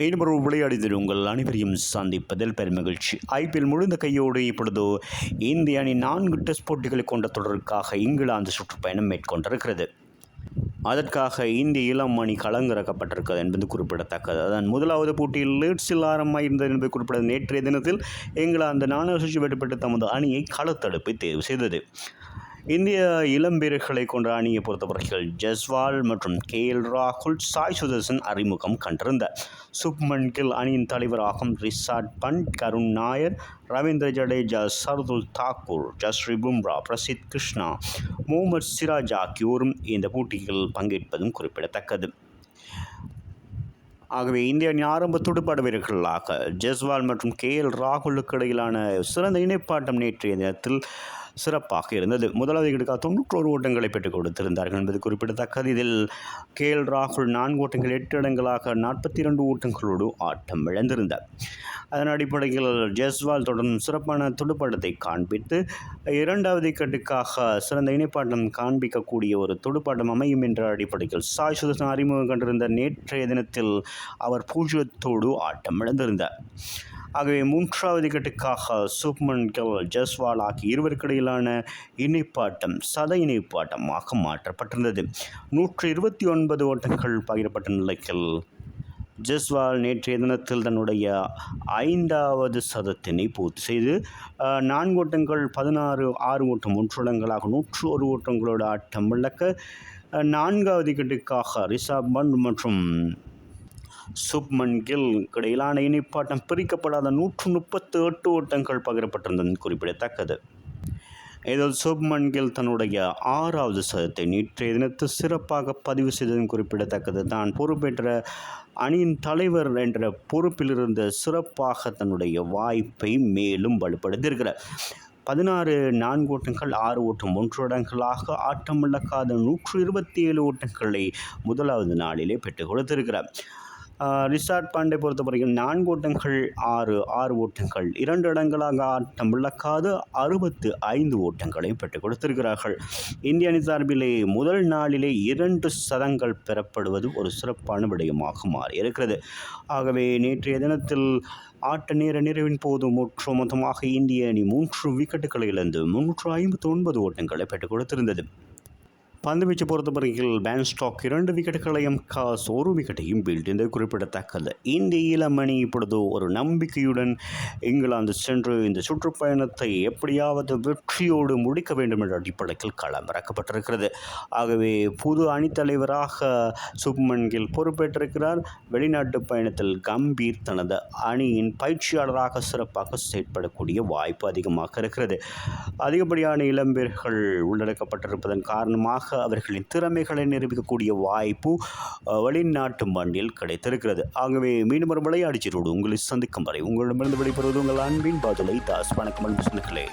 மீண்டும் ஒரு உங்கள் அனைவரையும் சந்திப்பதில் பெருமகிழ்ச்சி. ஐபிஎல் முடிந்த கையோடு இப்பொழுது இந்திய அணி நான்கு டெஸ்ட் போட்டிகளை கொண்ட தொடருக்காக இங்கிலாந்து சுற்றுப்பயணம் மேற்கொண்டிருக்கிறது. அதற்காக இந்திய இளம் அணி களங்கிறக்கப்பட்டிருக்கிறது என்பது குறிப்பிடத்தக்கது. அதன் முதலாவது போட்டியில் லீட்ஸில் ஆரம்பமாயிருந்தது என்பது குறிப்பிட நேற்றைய தினத்தில் இங்கிலாந்து நானூறு சுற்றி வெட்டுப்பட்டு தமது அணியை களத்தடுப்பை தேர்வு செய்தது. இந்திய இளம் வீரர்களை கொண்ட அணியை பொறுத்தவரையில் ஜஸ்வால் மற்றும் கே எல் ராகுல் சாய் சுதர்சன் அறிமுகம் கண்டிருந்தார் சுப்மன் கில் அணியின் தலைவராகும் ரிஷாட் பண்ட் கருண் நாயர் ரவீந்திர ஜடேஜா சர்துல் தாக்கூர் ஜஸ்ரி பும்ரா பிரசித் கிருஷ்ணா முகமது சிராஜ் ஆகியோரும் இந்த போட்டியில் பங்கேற்பதும் குறிப்பிடத்தக்கது. ஆகவே இந்திய அணி ஆரம்ப துடுப்பாட வீரர்களாக ஜெஸ்வால் மற்றும் கே எல் ராகுலுக்கு இடையிலான சிறந்த இணைப்பாட்டம் நேற்றைய தினத்தில் சிறப்பாக இருந்தது. முதலாவது விக்கெட்டுக்காக தொண்ணூற்றோரு ஓட்டங்களை பெற்றுக் கொடுத்திருந்தார்கள் என்பது குறிப்பிடத்தக்கது. இதில் கே எல் ராகுல் நான்கு ஓட்டங்கள் எட்டு இடங்களாக நாற்பத்தி இரண்டு ஓட்டங்களோடு ஆட்டம் இழந்திருந்தார். அதன் அடிப்படையில் ஜெஸ்வால் தொடர்ந்து சிறப்பான துடுப்பாட்டத்தை காண்பித்து இரண்டாவது கட்டுக்காக சிறந்த இணைப்பாட்டம் காண்பிக்கக்கூடிய ஒரு துடுப்பாட்டம் அமையும் என்ற அடிப்படையில் சாய் சுதர்சன் அறிமுகம் கண்டிருந்த நேற்றைய தினத்தில் அவர் பூஜ்ஜியத்தோடு ஆட்டம் இழந்திருந்தார். ஆகவே மூன்றாவது கட்டுக்காக சுப்மன் கில் ஜஸ்வால் ஆகிய இருவருக்கு இடையிலான இணைப்பாட்டம் சத இணைப்பாட்டமாக மாற்றப்பட்டிருந்தது. நூற்று இருபத்தி ஒன்பது ஓட்டங்கள் பகிரப்பட்ட நிலையில் ஜஸ்வால் நேற்றைய தினத்தில் தன்னுடைய ஐந்தாவது சதத்தினை பூர்த்தி செய்து நான்கு ஓட்டங்கள் பதினாறு ஆறு ஓட்டம் ஒன்றுடங்களாக நூற்று ஒரு ஓட்டங்களோட ஆட்டம் விளக்க நான்காவது கட்டுக்காக ரிஷாப் பண்ட் மற்றும் சுப்மன் கில் இடையிலான இணைப்பாட்டம் பிரிக்கப்படாத நூற்று முப்பத்து எட்டு ஓட்டங்கள் பகிரப்பட்டிருந்தது குறிப்பிடத்தக்கது. இதில் சுப்மன் கில் தன்னுடைய ஆறாவது சதத்தை நேற்றைய தினத்தில் சிறப்பாக பதிவு செய்ததும் குறிப்பிடத்தக்கது தான். பொறுப்பேற்ற அணியின் தலைவர் என்ற பொறுப்பிலிருந்து சிறப்பாக தன்னுடைய வாய்ப்பை மேலும் வலுப்படுத்தியிருக்கிறார். பதினாறு நான்கு ஓட்டங்கள் ஆறு ஓட்டம் ஒன்று இடங்களாக ஆட்டமிழக்காத நூற்று இருபத்தி ஏழு ஓட்டங்களை முதலாவது நாளிலே பெற்றுக் கொடுத்திருக்கிறார். ரிஷாட் பாண்டே பொறுத்தவரைக்கும் நான்கு ஓட்டங்கள் ஆறு ஆறு ஓட்டங்கள். இரண்டு இடங்களாக ஆட்டம் இழக்காத அறுபத்து ஐந்து ஓட்டங்களை பெற்றுக் கொடுத்திருக்கிறார்கள். இந்திய அணி சார்பிலே முதல் நாளிலே இரண்டு சதங்கள் பெறப்படுவது ஒரு சிறப்பான விடயமாக மாறியிருக்கிறது. ஆகவே நேற்றைய தினத்தில் ஆட்ட நேர நிறைவின் போது ஒற்று மொத்தமாக இந்திய அணி மூன்று விக்கெட்டுகளை இழந்து முன்னூற்று ஐம்பத்தி ஒன்பது ஓட்டங்களை பெற்றுக் கொடுத்திருந்தது. பந்துவீச்சு பொறுத்தவரையில் பேன்ஸ்டாக் இரண்டு விக்கெட்டுகளையும் காஸ் ஒரு விக்கெட்டையும் வீழ்த்தியது குறிப்பிடத்தக்கது. இந்திய இளம் அணி இப்பொழுது ஒரு நம்பிக்கையுடன் இங்கிலாந்து சென்று இந்த சுற்றுப்பயணத்தை எப்படியாவது வெற்றியோடு முடிக்க வேண்டும் என்ற அடிப்படையில் களமிறக்கப்பட்டிருக்கிறது. ஆகவே புது அணித்தலைவராக சுப்மன் கில் பொறுப்பேற்றிருக்கிறார். வெளிநாட்டு பயணத்தில் கம்பீர் தனது அணியின் பயிற்சியாளராக சிறப்பாக செயற்படக்கூடிய வாய்ப்பு அதிகமாக இருக்கிறது. அதிகப்படியான இளம்பெயர்கள் உள்ளடக்கப்பட்டிருப்பதன் காரணமாக அவர்களின் திறமைகளை நிரூபிக்கக்கூடிய வாய்ப்பு வெளிநாட்டு மண்ணில் கிடைத்திருக்கிறது. ஆகவே மீண்டும் ஒரு விளையாடிச்சிரோடு உங்களை சந்திக்கும் வரை உங்களிடமிருந்து வெளிப்படுவது உங்கள் அன்பின் பாதுலை தாஸ். வணக்கம் அன்பு சொந்தங்களே.